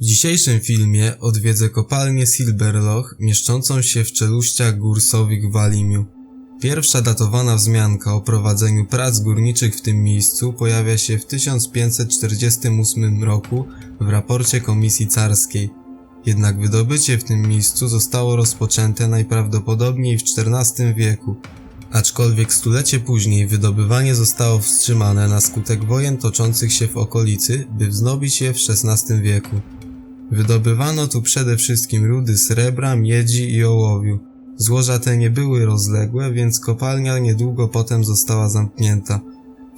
W dzisiejszym filmie odwiedzę kopalnię Silberloch mieszczącą się w czeluściach gór Sowik w Walimiu. Pierwsza datowana wzmianka o prowadzeniu prac górniczych w tym miejscu pojawia się w 1548 roku w raporcie Komisji Carskiej. Jednak wydobycie w tym miejscu zostało rozpoczęte najprawdopodobniej w XIV wieku. Aczkolwiek stulecie później wydobywanie zostało wstrzymane na skutek wojen toczących się w okolicy, by wznowić je w XVI wieku. Wydobywano tu przede wszystkim rudy srebra, miedzi i ołowiu. Złoża te nie były rozległe, więc kopalnia niedługo potem została zamknięta.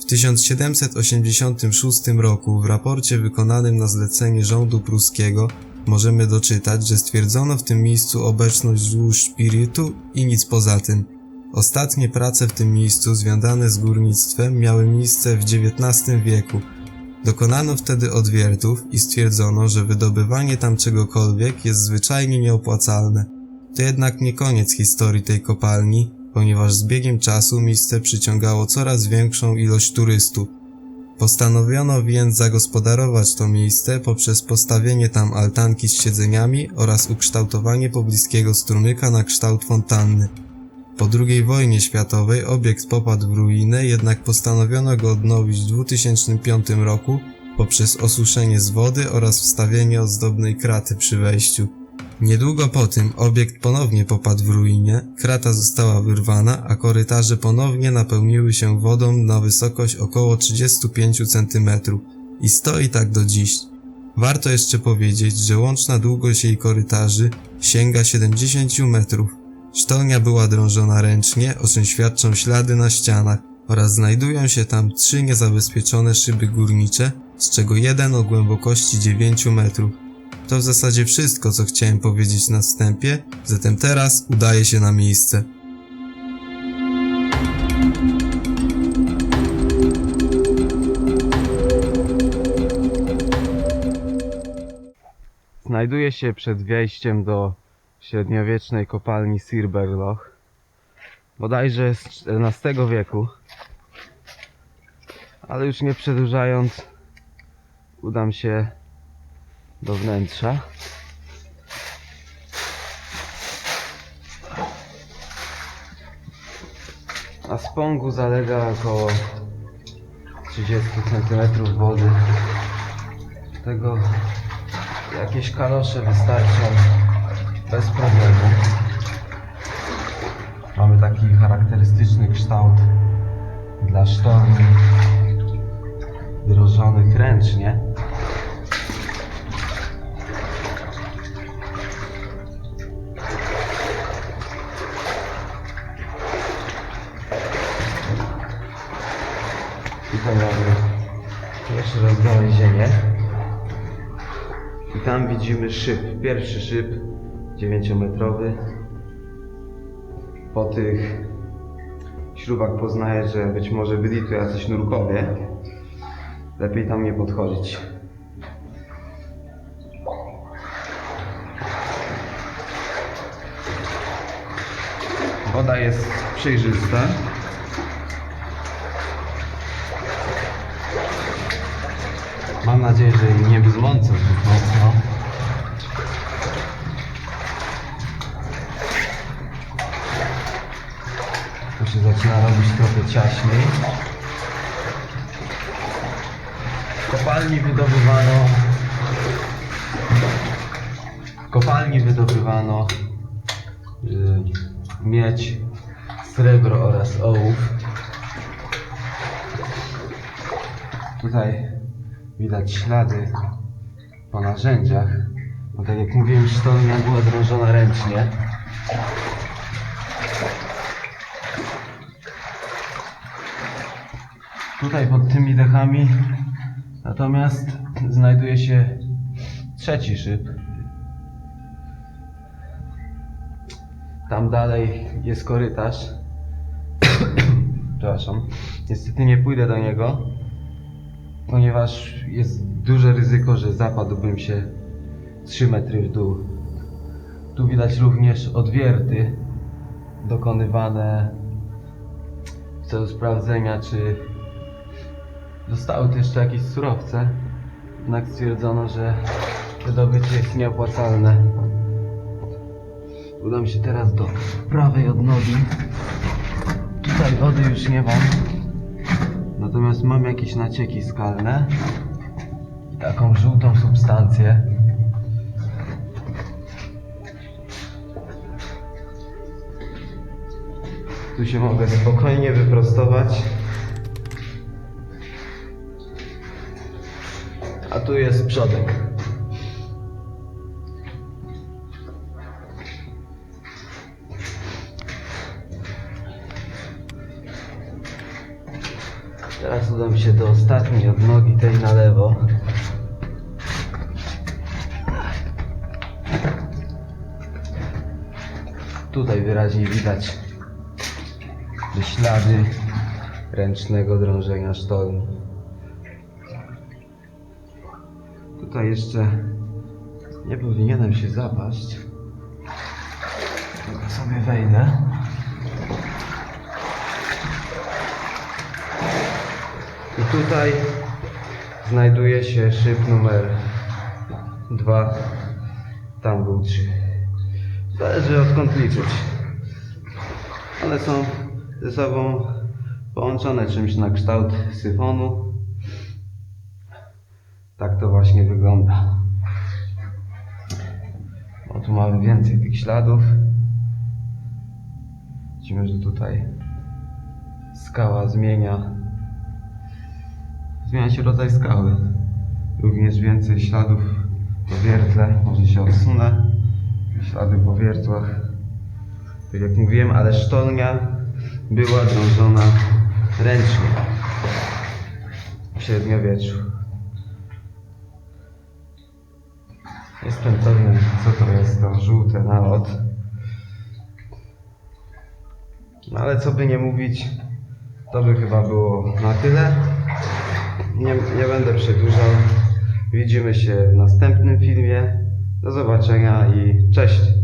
W 1786 roku w raporcie wykonanym na zlecenie rządu pruskiego możemy doczytać, że stwierdzono w tym miejscu obecność złóż szpiritu i nic poza tym. Ostatnie prace w tym miejscu związane z górnictwem miały miejsce w XIX wieku. Dokonano wtedy odwiertów i stwierdzono, że wydobywanie tam czegokolwiek jest zwyczajnie nieopłacalne. To jednak nie koniec historii tej kopalni, ponieważ z biegiem czasu miejsce przyciągało coraz większą ilość turystów. Postanowiono więc zagospodarować to miejsce poprzez postawienie tam altanki z siedzeniami oraz ukształtowanie pobliskiego strumyka na kształt fontanny. Po II wojnie światowej obiekt popadł w ruinę, jednak postanowiono go odnowić w 2005 roku poprzez osuszenie z wody oraz wstawienie ozdobnej kraty przy wejściu. Niedługo po tym obiekt ponownie popadł w ruinie, krata została wyrwana, a korytarze ponownie napełniły się wodą na wysokość około 35 cm i stoi tak do dziś. Warto jeszcze powiedzieć, że łączna długość jej korytarzy sięga 70 metrów. Sztolnia była drążona ręcznie, o czym świadczą ślady na ścianach oraz znajdują się tam trzy niezabezpieczone szyby górnicze, z czego jeden o głębokości 9 metrów. To w zasadzie wszystko, co chciałem powiedzieć na wstępie, zatem teraz udaję się na miejsce. Znajduję się przed wejściem do średniowiecznej kopalni Sirberloch, bodajże z XIV wieku. Ale już nie przedłużając, udam się do wnętrza. A z pągu zalega około 30 cm wody. Tego jakieś kalosze wystarczą bez problemu. Mamy taki charakterystyczny kształt dla sztormi wdrożonych ręcznie. Tutaj mamy pierwszy raz gałęzienie. I tam widzimy szyb. Pierwszy szyb 9-metrowy. Po tych śrubach poznaję, że być może byli tu jacyś nurkowie. Lepiej tam nie podchodzić. Woda jest przejrzysta. Mam nadzieję, że nie bzłącę zbyt mocno. Tu się zaczyna robić trochę ciaśniej. W kopalni wydobywano w kopalni wydobywano y, miedź, srebro oraz ołów. Tutaj widać ślady po narzędziach. No tak jak mówiłem, sztolnia była drążona ręcznie. Tutaj pod tymi dechami natomiast znajduje się trzeci szyb. Tam dalej jest korytarz. Przepraszam. Niestety nie pójdę do niego, ponieważ jest duże ryzyko, że zapadłbym się 3 metry w dół. Tu widać również odwierty dokonywane w celu sprawdzenia, czy zostały tu jeszcze jakieś surowce. Jednak stwierdzono, że wydobycie jest nieopłacalne. Udam się teraz do prawej odnogi. Tutaj wody już nie mam. Natomiast mam jakieś nacieki skalne. I taką żółtą substancję. Tu się mogę spokojnie wyprostować. Tu jest przodek. Teraz udam się do ostatniej odnogi, tej na lewo. Tutaj wyraźnie widać ślady ręcznego drążenia sztormu. Tutaj jeszcze nie powinienem się zapaść. Tylko sobie wejdę. I tutaj znajduje się szyb numer 2. Tam był 3. Zależy odkąd liczyć. One są ze sobą połączone czymś na kształt syfonu. Tak to właśnie wygląda. O, tu mamy więcej tych śladów. Widzimy, że tutaj skała zmienia. Zmienia się rodzaj skały. Również więcej śladów po wiertle. Może się odsunę. Ślady po wiertłach. Tak jak mówiłem, ale sztolnia była drążona ręcznie w średniowieczu. Jestem pewny, co to jest to żółte nalot. No ale co by nie mówić, to by chyba było na tyle. Nie, nie będę przedłużał. Widzimy się w następnym filmie. Do zobaczenia i cześć.